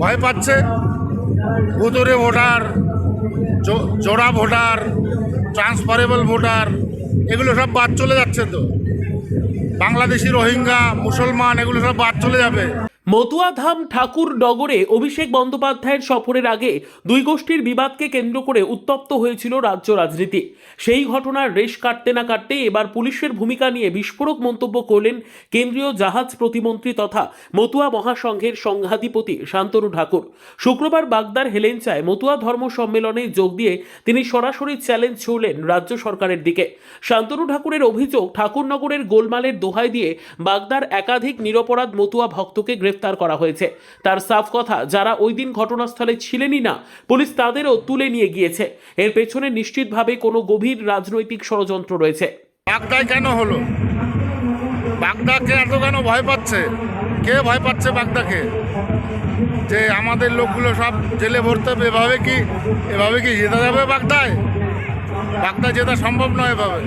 ভয় পাচ্ছে। ভুতুরে ভোটার জোড়া ভোটার ট্রান্সফারেবল ভোটার, এগুলো সব বাদ চলে যাচ্ছে তো। বাংলাদেশি রোহিঙ্গা, মুসলমান, এগুলো সব বাদ চলে যাবে। মতুয়াধাম ঠাকুর নগরে অভিষেক বন্দ্যোপাধ্যায়ের সফরের আগে দুই গোষ্ঠীর বিবাদকে কেন্দ্র করে উত্তপ্ত হয়েছিল রাজ্য রাজনীতি। সেই ঘটনার রেশ কাটতে না কাটতে এবার পুলিশের ভূমিকা নিয়ে বিস্ফোরক মন্তব্য করলেন কেন্দ্রীয় জাহাজ প্রতিমন্ত্রী তথা মতুয়া মহাসংঘের সংঘাধিপতি শান্তনু ঠাকুর। শুক্রবার বাগদার হেলেঞ্চায় মতুয়া ধর্ম সম্মেলনে যোগ দিয়ে তিনি সরাসরি চ্যালেঞ্জ ছুড়লেন রাজ্য সরকারের দিকে। শান্তনু ঠাকুরের অভিযোগ, ঠাকুরনগরের গোলমালের দোহাই দিয়ে বাগদার একাধিক নিরপরাধ মতুয়া ভক্তকে গ্রেফতার করা হয়েছে। তার সাফ কথা, যারা ওই দিন ঘটনাস্থলে ছিলেনই না, পুলিশ তাদেরও তুলে নিয়ে গিয়েছে। এর পেছনে নিশ্চিতভাবে কোনো গভীর রাজনৈতিক ষড়যন্ত্র রয়েছে। বাগদায় কেন হলো? বাগদাকে এত কেন ভয় পাচ্ছে? কে ভয় পাচ্ছে বাগদাকে? যে আমাদের লোকগুলো সব জেলে ভরতে হবে, এভাবে কি এভাবে কি যেতে যাবে বাগদায়? বাগদা জেতা সম্ভব নয় এভাবে।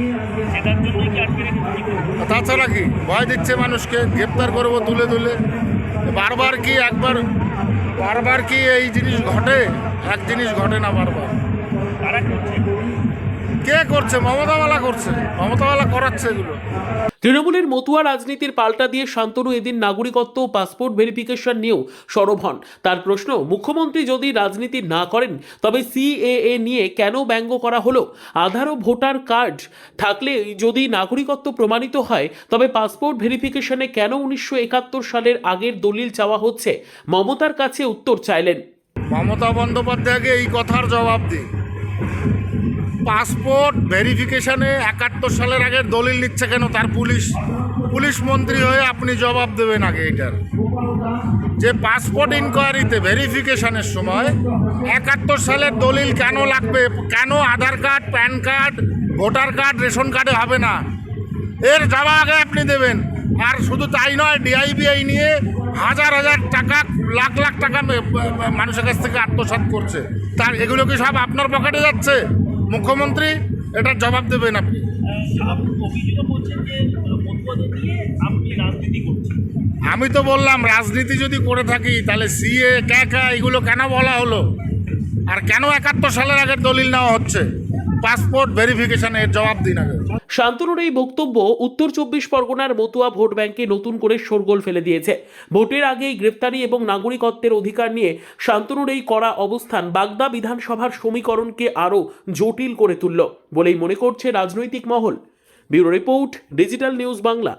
তাছাড়া কি? ভয় দিচ্ছে মানুষকে, গ্রেপ্তার করব তুলে তুলে। বারবার কি একবার বারবার কি এই জিনিস ঘটে? এক জিনিস ঘটে না বারবার। কে করছে? মমতাওয়ালা করছে। মমতাওয়ালা করাচ্ছে এগুলো। তৃণমূলের মতুয়া রাজনীতির পাল্টা দিয়ে শান্তনু এদিন নাগরিকত্ব ও পাসপোর্ট ভেরিফিকেশন নিয়েও সরব হন। তার প্রশ্ন মুখ্যমন্ত্রী যদি রাজনীতি না করেন তবে সিএএ নিয়ে কেন ব্যঙ্গ করা হলো? আধার ও ভোটার কার্ড থাকলে যদি নাগরিকত্ব প্রমাণিত হয় তবে পাসপোর্ট ভেরিফিকেশনে কেন উনিশশো একাত্তর সালের আগের দলিল চাওয়া হচ্ছে? মমতার কাছে উত্তর চাইলেন। মমতা বন্দ্যোপাধ্যায়কে এই কথার জবাব দিই পাসপোর্ট ভেরিফিকেশানে একাত্তর সালের আগের দলিল নিচ্ছে কেন তার পুলিশ? পুলিশ মন্ত্রী হয়ে আপনি জবাব দেবেন আগে এটার। যে পাসপোর্ট ইনকোয়ারিতে ভেরিফিকেশানের সময় একাত্তর সালের দলিল কেন লাগবে? কেন Aadhaar card, PAN card, voter card, ration কার্ডে হবে না? এর জবাব আগে আপনি দেবেন। আর শুধু তাই নয় ডিআইবিআই নিয়ে হাজার হাজার টাকা, লাখ লাখ টাকা মানুষের কাছ থেকে আত্মসাৎ করছে। তার এগুলো কি সব আপনার পকেটে যাচ্ছে? মুখ্যমন্ত্রী, এটার জবাব দেবেন আপনি। আমি তো বললাম, রাজনীতি যদি করে থাকি, তাহলে সিএ ক্যাকা এগুলো কেন বলা হলো? আর কেন একাত্তর সালের আগের দলিল নেওয়া হচ্ছে? পাসপোর্ট ভেরিফিকেশনের জবাব দিন আগে। শান্তনুর এই বক্তব্য উত্তর চব্বিশ পরগনার মতুয়া ভোট ব্যাংকে নতুন করে শোরগোল ফেলে দিয়েছে। ভোটের আগেই গ্রেপ্তারি এবং নাগরিকত্বের অধিকার নিয়ে শান্তনুর এই করা অবস্থান বাগদা বিধানসভার সমীকরণকে আরও জটিল করে তুলল বলেই মনে করছে রাজনৈতিক মহল। Bureau report, digital news Bangla.